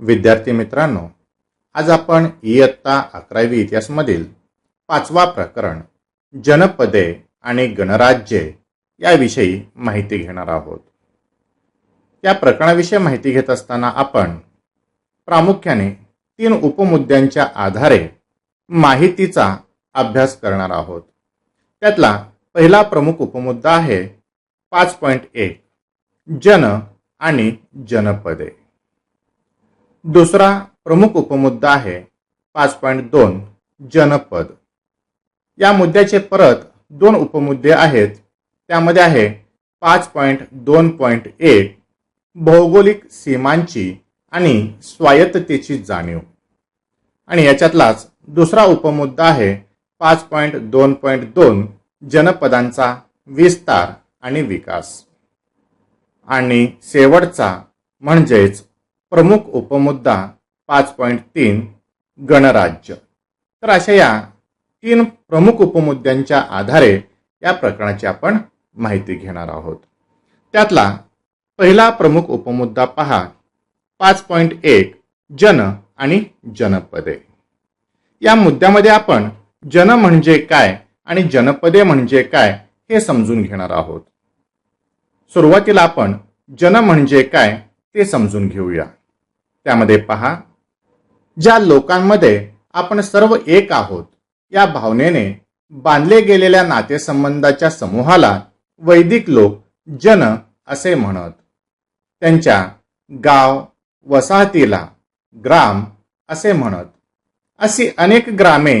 विद्यार्थी मित्रांनो आज आपण इयत्ता अकरावी इतिहासमधील पाचवा प्रकरण जनपदे आणि गणराज्ये याविषयी माहिती घेणार आहोत. या प्रकरणाविषयी माहिती घेत असताना आपण प्रामुख्याने तीन उपमुद्द्यांच्या आधारे माहितीचा अभ्यास करणार आहोत. त्यातला पहिला प्रमुख उपमुद्दा आहे पाच पॉईंट एक जन आणि जनपदे. दुसरा प्रमुख उपमुद्दा आहे पाच पॉईंट दोन जनपद. या मुद्द्याचे परत दोन उपमुद्दे आहेत. त्यामध्ये आहे पाच पॉईंट दोन पॉईंट एक भौगोलिक सीमांची आणि स्वायत्ततेची जाणीव. आणि याच्यातलाच दुसरा उपमुद्दा आहे पाच पॉईंट दोन पॉईंट दोन जनपदांचा विस्तार आणि विकास. आणि शेवटचा म्हणजेच प्रमुख उपमुद्दा पाच पॉईंट तीन गणराज्य. तर अशा या तीन प्रमुख उपमुद्द्यांच्या आधारे या प्रकरणाची आपण माहिती घेणार आहोत. त्यातला पहिला प्रमुख उपमुद्दा पहा. पाच पॉईंट एक जन आणि जनपदे. या मुद्द्यामध्ये आपण जन म्हणजे काय आणि जनपदे म्हणजे काय हे समजून घेणार आहोत. सुरुवातीला आपण जन म्हणजे काय ते समजून घेऊया. त्यामध्ये पहा. ज्या लोकांमध्ये आपण सर्व एक आहोत या भावनेने बांधले गेलेल्या नातेसंबंधाच्या समूहाला वैदिक लोक जन असे म्हणत. त्यांच्या गाव वसाहतीला ग्राम असे म्हणत. अशी अनेक ग्रामे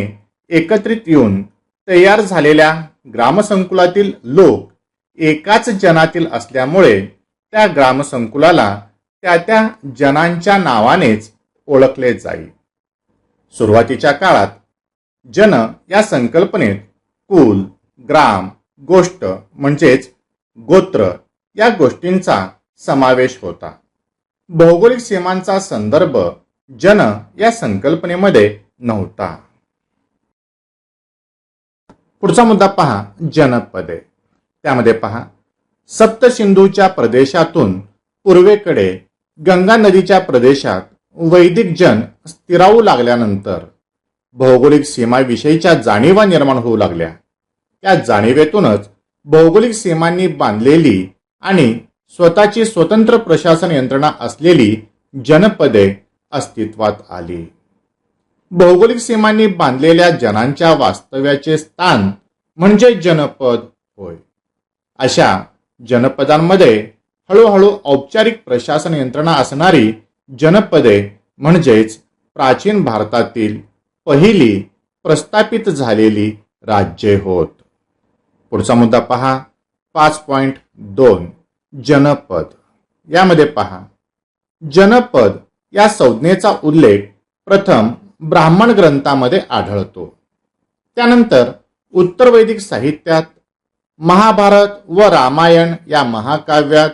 एकत्रित येऊन तयार झालेल्या ग्रामसंकुलातील लोक एकाच जनातील असल्यामुळे त्या ग्रामसंकुलाला त्या त्या जनांच्या नावानेच ओळखले जाई. सुरुवातीच्या काळात जन या संकल्पनेत कुल ग्राम गोष्ट म्हणजेच गोत्र या गोष्टींचा समावेश होता. भौगोलिक सीमांचा संदर्भ जन या संकल्पनेमध्ये नव्हता. पुढचा मुद्दा पहा जनपदे. त्यामध्ये पहा सप्तसिंधूच्या प्रदेशातून पूर्वेकडे गंगा नदीच्या प्रदेशात वैदिक जन स्थिरावू लागल्यानंतर भौगोलिक सीमाविषयीच्या जाणीवा निर्माण होऊ लागल्या. त्या जाणीवेतूनच भौगोलिक सीमांनी बांधलेली आणि स्वतःची स्वतंत्र प्रशासन यंत्रणा असलेली जनपदे अस्तित्वात आली. भौगोलिक सीमांनी बांधलेल्या जनांच्या वास्तव्याचे स्थान म्हणजे जनपद होय. अशा जनपदांमध्ये हळूहळू औपचारिक प्रशासन यंत्रणा असणारी जनपदे म्हणजेच प्राचीन भारतातील पहिली प्रस्थापित झालेली राज्ये होत. पुढचा मुद्दा पहा. पाच पॉईंट दोन. जनपद. यामध्ये पहा. जनपद या संज्ञेचा उल्लेख प्रथम ब्राह्मण ग्रंथामध्ये आढळतो. त्यानंतर उत्तर वैदिक साहित्यात महाभारत व रामायण या महाकाव्यात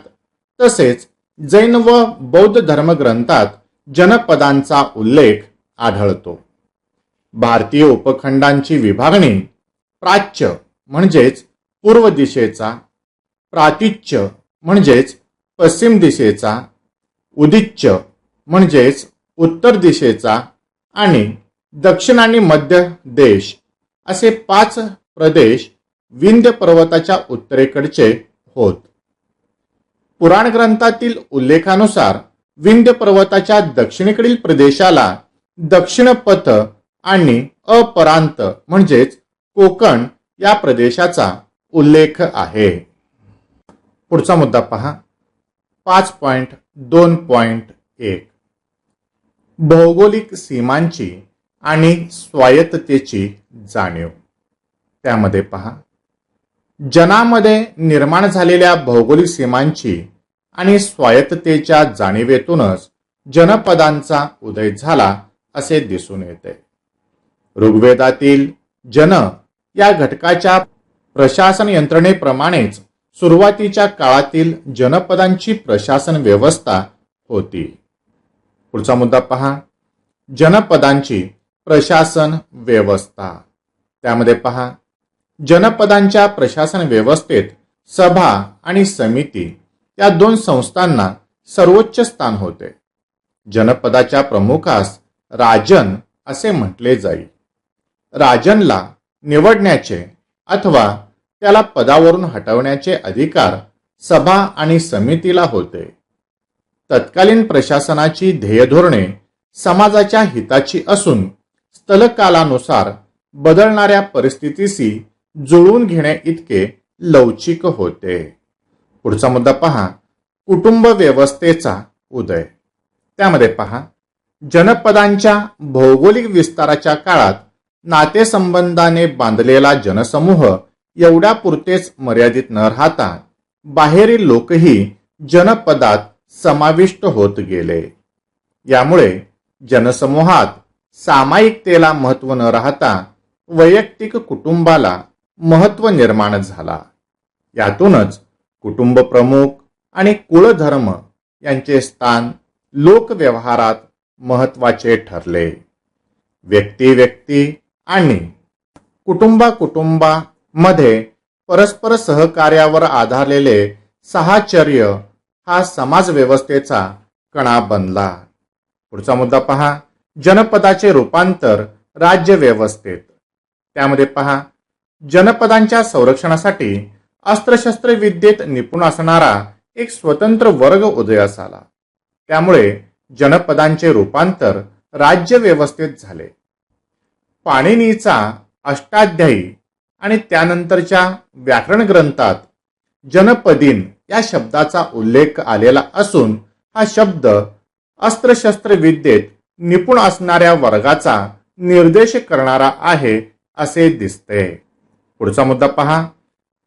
तसेच जैन व बौद्ध धर्मग्रंथात जनपदांचा उल्लेख आढळतो. भारतीय उपखंडांची विभागणी प्राच्य म्हणजेच पूर्व दिशेचा प्रातिच्य म्हणजेच पश्चिम दिशेचा उदिच्य म्हणजेच उत्तर दिशेचा आणि दक्षिण आणि मध्य देश असे पाच प्रदेश विंध्य पर्वताच्या उत्तरेकडचे होत. पुराण ग्रंथातील उल्लेखानुसार विंध्य पर्वताच्या दक्षिणेकडील प्रदेशाला दक्षिणपथ आणि अपरांत म्हणजेच कोकण या प्रदेशाचा उल्लेख आहे. पुढचा मुद्दा पहा. पाच पॉइंट दोन पॉइंट एक. भौगोलिक सीमांची आणि स्वायत्ततेची जाणीव. त्यामध्ये पहा. जनामध्ये निर्माण झालेल्या भौगोलिक सीमांची आणि स्वायत्ततेच्या जाणीवेतूनच जनपदांचा उदय झाला असे दिसून येते. ऋग्वेदातील जन या घटकाच्या प्रशासन यंत्रणेप्रमाणेच सुरुवातीच्या काळातील जनपदांची प्रशासन व्यवस्था होती. पुढचा मुद्दा पहा. जनपदांची प्रशासन व्यवस्था. त्यामध्ये पहा. जनपदांच्या प्रशासन व्यवस्थेत सभा आणि समिती या दोन संस्थांना सर्वोच्च स्थान होते. जनपदाच्या प्रमुखास राजन असे म्हटले जाईल राजनला निवडण्याचे अथवा त्याला पदावरून हटवण्याचे अधिकार सभा आणि समितीला होते. तत्कालीन प्रशासनाची ध्येयधोरणे समाजाच्या हिताची असून स्थलकालानुसार बदलणाऱ्या परिस्थितीशी जुळवून घेणे इतके लवचिक होते. पुढचा मुद्दा पहा. कुटुंब व्यवस्थेचा उदय. त्यामध्ये पहा. जनपदांच्या भौगोलिक विस्ताराच्या काळात नातेसंबंधाने बांधलेला जनसमूह एवढ्या पुरतेच मर्यादित न राहता बाहेरील लोकही जनपदात समाविष्ट होत गेले. यामुळे जनसमूहात सामायिकतेला महत्त्व न राहता वैयक्तिक कुटुंबाला महत्त्व निर्माण झाला. यातूनच कुटुंब प्रमुख आणि कुळधर्म यांचे स्थान लोकव्यवहारात महत्त्वाचे ठरले. व्यक्ती व्यक्ती आणि कुटुंबा मध्ये परस्पर सहकार्यावर आधारलेले साहचर्य हा समाज व्यवस्थेचा कणा बनला. पुढचा मुद्दा पहा. जनपदाचे रूपांतर राज्य व्यवस्थेत त्यामध्ये पहा. जनपदांच्या संरक्षणासाठी अस्त्रशस्त्र विद्येत निपुण असणारा एक स्वतंत्र वर्ग उदयास आला त्यामुळे जनपदांचे रूपांतर राज्य व्यवस्थेत झाले. पाणिनीचा अष्टाध्यायी आणि त्यानंतरच्या व्याकरण ग्रंथात जनपदीन या शब्दाचा उल्लेख आलेला असून हा शब्द अस्त्रशस्त्र विद्येत निपुण असणाऱ्या वर्गाचा निर्देश करणारा आहे असे दिसते. पुढचा मुद्दा पहा.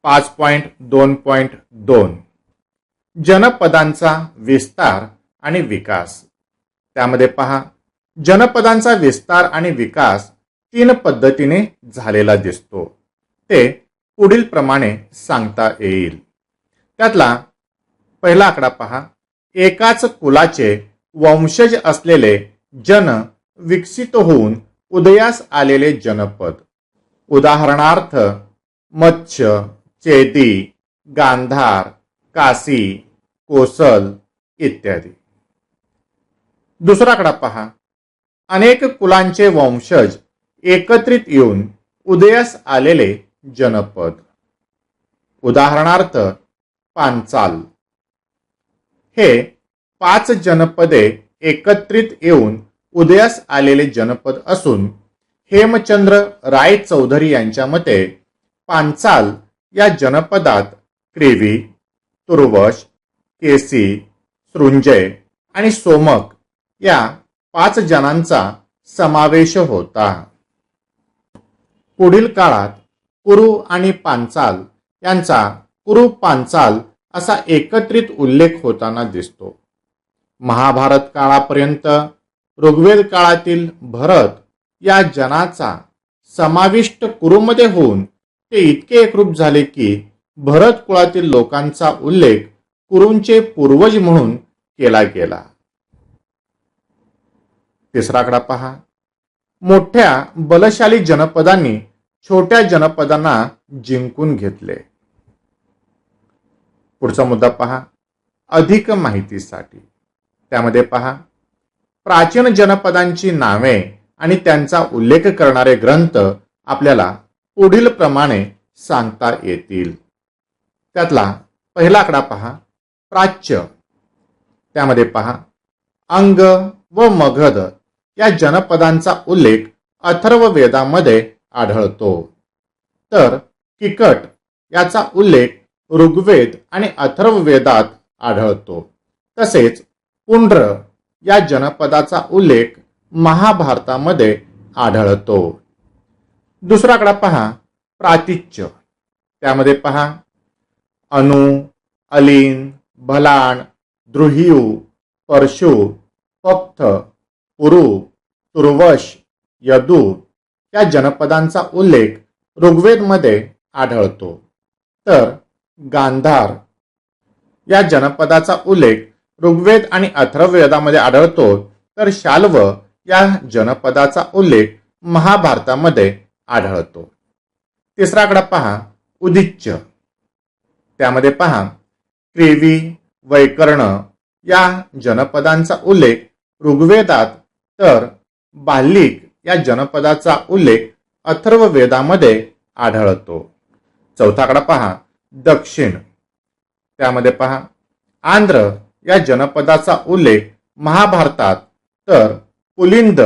पाच पॉइंट दोन पॉइंट दोन. जनपदांचा विस्तार आणि विकास. त्यामध्ये पहा. जनपदांचा विस्तार आणि विकास तीन पद्धतीने झालेला दिसतो. ते पुढील प्रमाणे सांगता येईल. त्यातला पहिला आकडा पहा. एकाच कुलाचे वंशज असलेले जन विकसित होऊन उदयास आलेले जनपद. उदाहरणार्थ मत्स्य चेदी गांधार काशी कोसल इत्यादी. दुसरा आकडा पहा. अनेक कुलांचे वंशज एकत्रित येऊन उदयास आलेले जनपद. उदाहरणार्थ पांचाल हे पाच जनपदे एकत्रित येऊन उदयास आलेले जनपद असून हेमचंद्र राय चौधरी यांच्या मते पांचाल या जनपदात क्रेवी तुर्वश केसी सृंजय आणि सोमक या पाच जणांचा समावेश होता. पुढील काळात कुरु आणि पांचाल यांचा कुरु पांचाल असा एकत्रित उल्लेख होताना दिसतो. महाभारत काळापर्यंत ऋग्वेद काळातील भरत या जनाचा समाविष्ट कुरुमध्ये होऊन ते इतके एकरूप झाले की भरत कुळातील लोकांचा उल्लेख कुरूंचे पूर्वज म्हणून केला गेला. तिसराकडा पहा. मोठ्या बलशाली जनपदांनी छोट्या जनपदांना जिंकून घेतले. पुढचा मुद्दा पहा. अधिक माहितीसाठी. त्यामध्ये पहा. प्राचीन जनपदांची नावे आणि त्यांचा उल्लेख करणारे ग्रंथ आपल्याला पुढील प्रमाणे सांगता येतील. त्यातला पहिला आकडा पहा. प्राच्य. त्यामध्ये पहा. अंग व मगध या जनपदांचा उल्लेख अथर्व वेदामध्ये आढळतो. तर किकट याचा उल्लेख ऋग्वेद आणि अथर्ववेदात आढळतो. तसेच पुंड्र या जनपदाचा उल्लेख महाभारतामध्ये आढळतो. दुसराकडे पहा प्रातिच्य. त्यामध्ये पहा अनु अलीन भलाण द्रुहियू परशु पक्थ पुरु तुर्वश यदू या जनपदांचा उल्लेख ऋग्वेदमध्ये आढळतो. तर गांधार या जनपदाचा उल्लेख ऋग्वेद आणि अथर्ववेदामध्ये आढळतो. तर शाल्व या जनपदाचा उल्लेख महाभारतामध्ये आढळतो. तिसरा पहा उदिच्य त्यामध्ये पहा क्रेवी वैकर्ण या जनपदांचा उल्लेख ऋग्वेदात तर बाल्लिक या जनपदाचा उल्लेख अथर्व वेदामध्ये आढळतो. चौथाकडा पहा. दक्षिण. त्यामध्ये पहा. आंध्र या जनपदाचा उल्लेख महाभारतात तर पुलिंद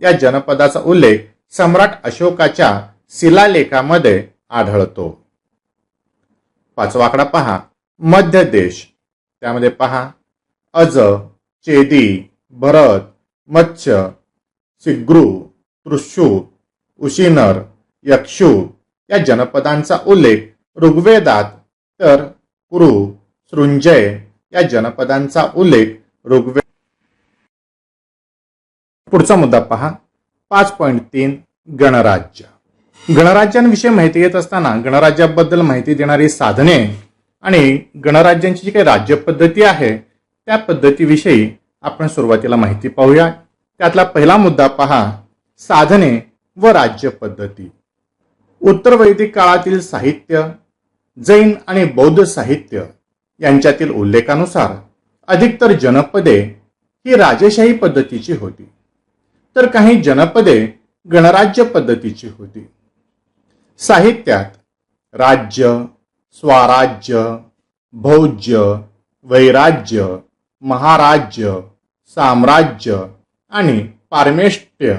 या जनपदाचा उल्लेख सम्राट अशोकाच्या शिलालेखामध्ये आढळतो. पाचवा आकडा पहा. मध्य देश. त्यामध्ये पहा. अज चेदी भरत मत्स्य सिग्रू तृशू उशिनर यक्षू या जनपदांचा उल्लेख ऋग्वेदात. तर कुरु सृंजय या जनपदांचा उल्लेख ऋग्वेद. पुढचा मुद्दा पहा. पाच पॉईंट तीन गणराज्य. गणराज्यांविषयी माहिती घेत असताना गणराज्याबद्दल माहिती देणारी साधने आणि गणराज्यांची जी काही राज्य पद्धती आहे त्या पद्धतीविषयी आपण सुरुवातीला माहिती पाहूया. त्यातला पहिला मुद्दा पहा. साधने व राज्य पद्धती. उत्तर वैदिक काळातील साहित्य जैन आणि बौद्ध साहित्य यांच्यातील उल्लेखानुसार अधिकतर जनपदे ही राजेशाही पद्धतीची होती. तर काही जनपदे गणराज्य पद्धतीची होती. साहित्यात राज्य स्वराज्य भौज्य वैराज्य महाराज्य साम्राज्य आणि पारमेष्ट्य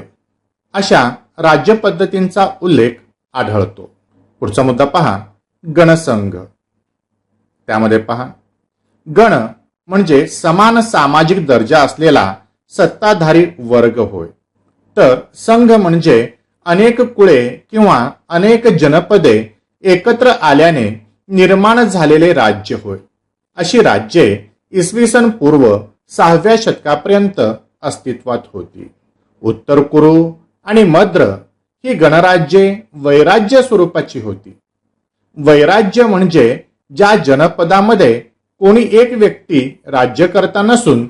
अशा राज्य पद्धतींचा उल्लेख आढळतो. पुढचा मुद्दा पहा. गणसंघ. त्यामध्ये पहा. गण म्हणजे समान सामाजिक दर्जा असलेला सत्ताधारी वर्ग होय. तर संघ म्हणजे अनेक कुळे किंवा अनेक जनपदे एकत्र आल्याने निर्माण झालेले राज्य होय. अशी राज्ये इसवी सन पूर्व सहाव्या शतकापर्यंत अस्तित्वात होती. उत्तर कुरु आणि मद्र ही गणराज्ये वैराज्य स्वरूपाची होती. वैराज्य म्हणजे ज्या जनपदामध्ये कोणी एक व्यक्ती राज्यकर्ता नसून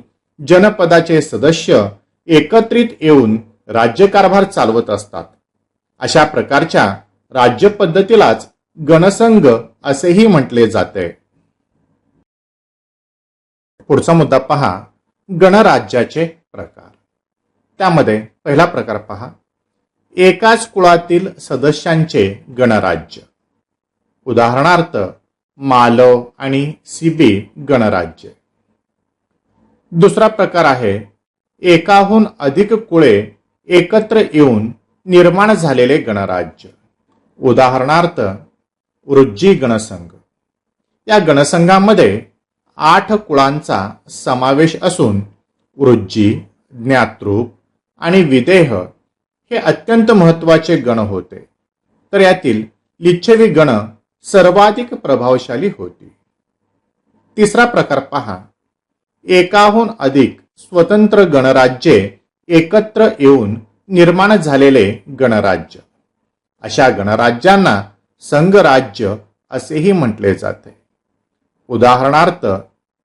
जनपदाचे सदस्य एकत्रित येऊन राज्यकारभार चालवत असतात. अशा प्रकारच्या राज्य पद्धतीलाच गणसंघ असेही म्हटले जाते. पुढचा मुद्दा पहा. गणराज्याचे प्रकार. त्यामध्ये पहिला प्रकार पहा. एकाच कुळातील सदस्यांचे गणराज्य. उदाहरणार्थ मालव आणि सिबी गणराज्य. दुसरा प्रकार आहे एकाहून अधिक कुळे एकत्र येऊन निर्माण झालेले गणराज्य. उदाहरणार्थ वृज्जी गणसंघ. या गणसंघामध्ये आठ कुळांचा समावेश असून वृज्जी ज्ञातृप आणि विदेह हे अत्यंत महत्त्वाचे गण होते. तर यातील लिच्छवी गण सर्वाधिक प्रभावशाली होती. तिसरा प्रकार पहा. एकाहून अधिक स्वतंत्र गणराज्ये एकत्र येऊन निर्माण झालेले गणराज्य. अशा गणराज्यांना संघराज्य असेही म्हटले जाते. उदाहरणार्थ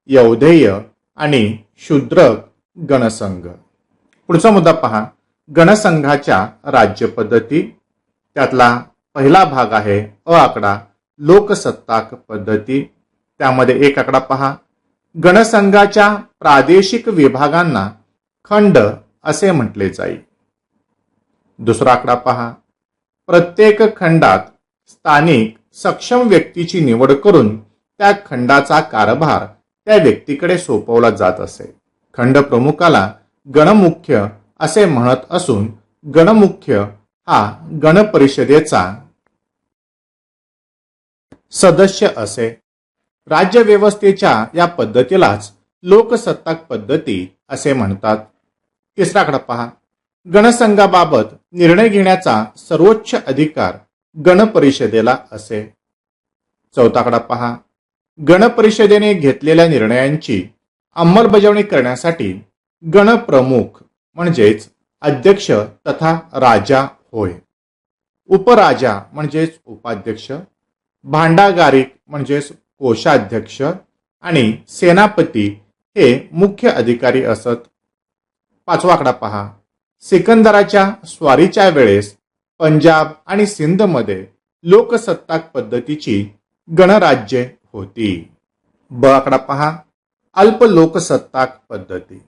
यौधेय आणि शूद्रक गणसंघ. पुढचा मुद्दा पहा. गणसंघाच्या राज्यपद्धती त्यातला पहिला भाग आहे अ आकडा लोकसत्ताक पद्धती. त्यामध्ये एक आकडा पहा. गणसंघाच्या प्रादेशिक विभागांना खंड असे म्हटले जाईल दुसरा आकडा पहा. प्रत्येक खंडात स्थानिक सक्षम व्यक्तीची निवड करून त्या खंडाचा कारभार त्या व्यक्तीकडे सोपवला जात असे. खंड प्रमुखाला गणमुख्य असे म्हणत असून गणमुख्य हा गणपरिषदेचा सदस्य असे. राज्यव्यवस्थेच्या या पद्धतीलाच लोकसत्ताक पद्धती असे म्हणतात. तिसरा पहा. गणसंघाबाबत निर्णय घेण्याचा सर्वोच्च अधिकार गणपरिषदेला असे. चौथा पहा. गणपरिषदेने घेतलेल्या निर्णयांची अंमलबजावणी करण्यासाठी गणप्रमुख म्हणजेच अध्यक्ष तथा राजा होय. उपराजा म्हणजेच उपाध्यक्ष भांडागारिक म्हणजेच कोषाध्यक्ष आणि सेनापती हे मुख्य अधिकारी असत. पाचवा आकडा पहा. सिकंदराच्या स्वारीच्या वेळेस पंजाब आणि सिंधमध्ये लोकसत्ताक पद्धतीची गणराज्ये होती. ब आकडा पहा. अल्प लोकसत्ताक पद्धती.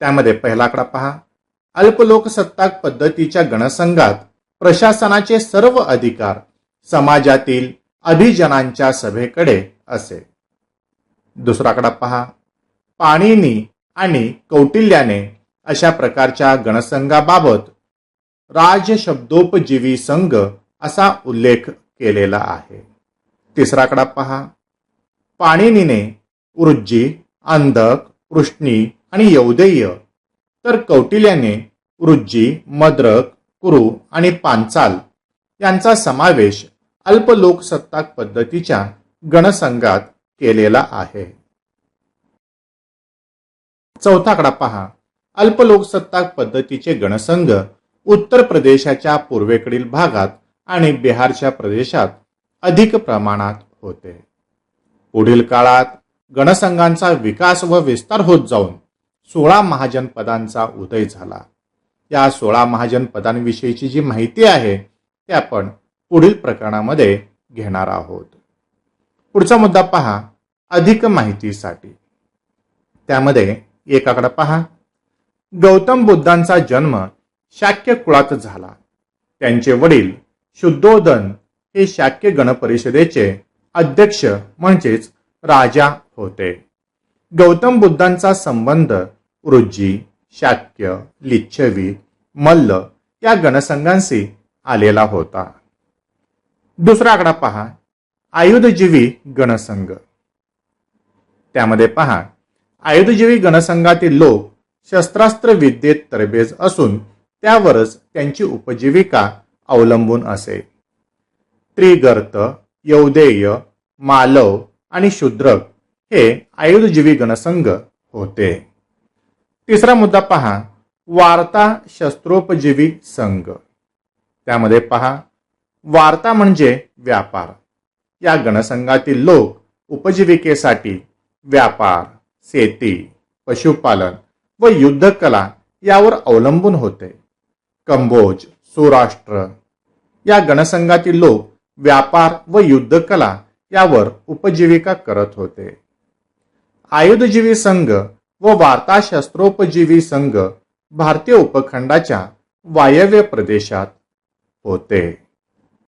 त्यामध्ये पहिला आकडा पहा. अल्प लोकसत्ताक पद्धतीच्या गणसंघात प्रशासनाचे सर्व अधिकार समाजातील अभिजनांच्या सभेकडे असे. दुसरा आकडा पहा. पाणिनी आणि कौटिल्याने अशा प्रकारच्या गणसंघाबाबत राजशब्दोपजीवी संघ असा उल्लेख केलेला आहे. तिसरा आकडा पहा. पाणिनीने उर्जी अंधक पृष्णी आणि यौदेय. तर कौटिल्याने रुज्जी मद्रक कुरु आणि पांचाल यांचा समावेश अल्प लोकसत्ताक पद्धतीच्या गणसंघात केलेला आहे. चौथा आकडा पहा. अल्प लोकसत्ताक पद्धतीचे गणसंघ उत्तर प्रदेशाच्या पूर्वेकडील भागात आणि बिहारच्या प्रदेशात अधिक प्रमाणात होते. पुढील काळात गणसंघांचा विकास व विस्तार होत जाऊन सोळा महाजन पदांचा उदय झाला. या सोळा महाजन पदांविषयीची जी माहिती आहे ते आपण पुढील प्रकरणामध्ये घेणार आहोत. पुढचा मुद्दा पहा अधिक माहितीसाठी. त्यामध्ये एकाकडे पहा. गौतम बुद्धांचा जन्म शाक्य कुळात झाला. त्यांचे वडील शुद्धोदन हे शाक्य गणपरिषदेचे अध्यक्ष म्हणजेच राजा होते. गौतम बुद्धांचा संबंध ऋजी शाक्य लिच्छवी मल्ल या गणसंघांशी आलेला होता. दुसरा आकडा पहा. आयुधजीवी गणसंघ. त्यामध्ये पहा. आयुधजीवी गणसंघातील लोक शस्त्रास्त्र विद्येत तरबेज असून त्यावरच त्यांची उपजीविका अवलंबून असे. त्रिगर्त यौदेय मालव आणि शूद्रक हे आयुधजीवी गणसंघ होते. तिसरा मुद्दा पहा. वार्ता शस्त्रोपजीवी संघ. त्यामध्ये पहा वार्ता म्हणजे व्यापार. या गणसंघातील लोक उपजीविकेसाठी व्यापार शेती पशुपालन व युद्धकला यावर अवलंबून होते. कंबोज सौराष्ट्र या गणसंघातील लोक व्यापार व युद्धकला यावर उपजीविका करत होते. आयुधजीवी संघ व वार्ता शस्त्रोपजीवी संघ भारतीय उपखंडाच्या वायव्य प्रदेशात होते.